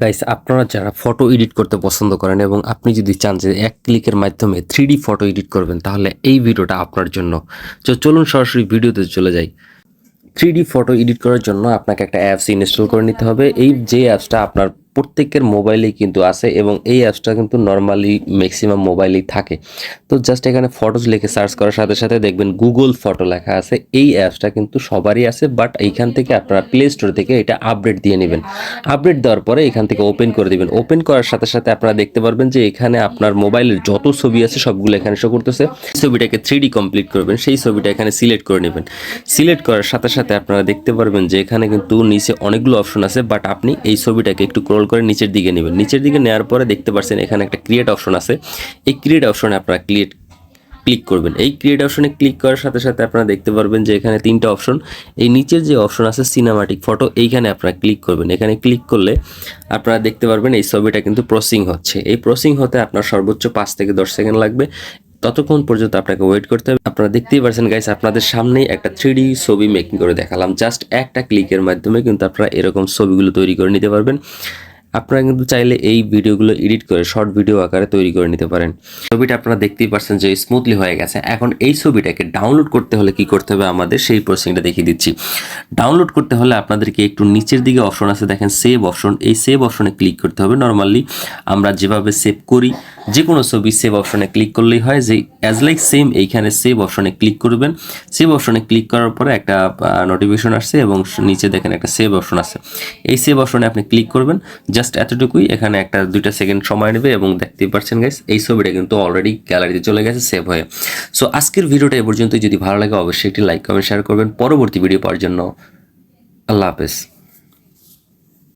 Guys আপনারা যারা photo edit করতে পছন্দ করেন এবং আপনি যদি চান যে এক ক্লিকের মাধ্যমে থ্রি ফটো এডিট করবেন, তাহলে এই ভিডিওটা আপনার জন্য। তো চলুন সরাসরি ভিডিওতে চলে যাই। থ্রি ফটো এডিট করার জন্য আপনাকে একটা অ্যাপস ইনস্টল করে নিতে হবে। এই যে অ্যাপসটা আপনার প্রত্যেকের মোবাইলেই কিন্তু আছে এবং এই অ্যাপসটা কিন্তু নর্মালি ম্যাক্সিমাম মোবাইলেই থাকে। তো জাস্ট এখানে ফটোজ লিখে সার্চ করার সাথে সাথে দেখবেন গুগল ফটো লেখা আছে। এই অ্যাপসটা কিন্তু সবারই আছে বাট এইখান থেকে আপনারা প্লে স্টোর থেকে এটা আপডেট দিয়ে নেবেন। আপডেট দেওয়ার পরে এখান থেকে ওপেন করে দিবেন। ওপেন করার সাথে সাথে আপনারা দেখতে পারবেন যে এখানে আপনার মোবাইলের যত ছবি আছে সবগুলো এখানে শো করতেছে। ছবিটাকে থ্রি কমপ্লিট করবেন, সেই ছবিটা এখানে সিলেক্ট করে নেবেন। সিলেক্ট করার সাথে সাথে আপনারা দেখতে পারবেন যে এখানে কিন্তু নিচে অনেকগুলো অপশন আছে বাট আপনি এই ছবিটাকে একটু ক্রল করে নিচের দিকে নেবেন। নিচের দিকে নেওয়ার পরে দেখতে পাচ্ছেন এখানে একটা ক্রিয়েট অপশন আছে। এই ক্রিয়েট অপশনে আপনারা ক্রিয়েট ক্লিক করবেন। এই ক্রিয়েট অপশনে ক্লিক করার সাথে সাথে আপনারা দেখতে পারবেন যে এখানে তিনটা অপশন এই নিচের যে অপশন আছে সিনেমাটিক ফটো এইখানে আপনারা ক্লিক করবেন। এখানে ক্লিক করলে আপনারা দেখতে পারবেন এই ছবিটা কিন্তু প্রসিং হচ্ছে। এই প্রসিং হতে আপনার সর্বোচ্চ পাঁচ থেকে দশ সেকেন্ড লাগবে। ততক্ষণ পর্যন্ত আপনাকে ওয়েট করতে হবে। আপনারা দেখতেই পারছেন গাইস আপনাদের সামনেই একটা থ্রি ছবি মেকিং করে দেখালাম। জাস্ট একটা ক্লিকের মাধ্যমে কিন্তু আপনারা এরকম ছবিগুলো তৈরি করে নিতে পারবেন। আপনারা কিন্তু চাইলে এই ভিডিওগুলো এডিট করে শর্ট ভিডিও আকারে তৈরি করে নিতে পারেন। ছবিটা আপনারা দেখতেই পারছেন যে স্মুথলি হয়ে গেছে। এখন এই ছবিটাকে ডাউনলোড করতে হলে কি করতে হবে আমাদের? সেই প্রসেসিংটা দেখিয়ে দিচ্ছি। ডাউনলোড করতে হলে আপনাদেরকে একটু নিচের দিকে অপশন আছে। দেখেন সেভ অপশন এই সেভ অপশনে ক্লিক করতে হবে। নর্মালি আমরা যেভাবে সেভ করি যে কোনো ছবি সেভ অপশনে ক্লিক করলেই হয় যে অ্যাজ লাইক সেম এইখানে সেভ অপশনে ক্লিক করবেন। সেভ অপশনে ক্লিক করার পরে একটা নোটিফিকেশন আসছে এবং নিচে দেখেন একটা সেভ অপশন আছে। এই সেভ অপশনে আপনি ক্লিক করবেন। জাস্ট এতটুকুই, এখানে একটা দুইটা সেকেন্ড সময় নেবে এবং দেখতেই পাচ্ছেন গাইস এই ছবিটা কিন্তু অলরেডি গ্যালারিতে চলে গেছে সেভ হয়ে। সো আজকের ভিডিওটা এ পর্যন্ত যদি ভালো লাগে, অবশ্যই একটি লাইক কমেন্ট শেয়ার করবেন। পরবর্তী ভিডিও পাওয়ার জন্য আল্লাহ হাফেজ।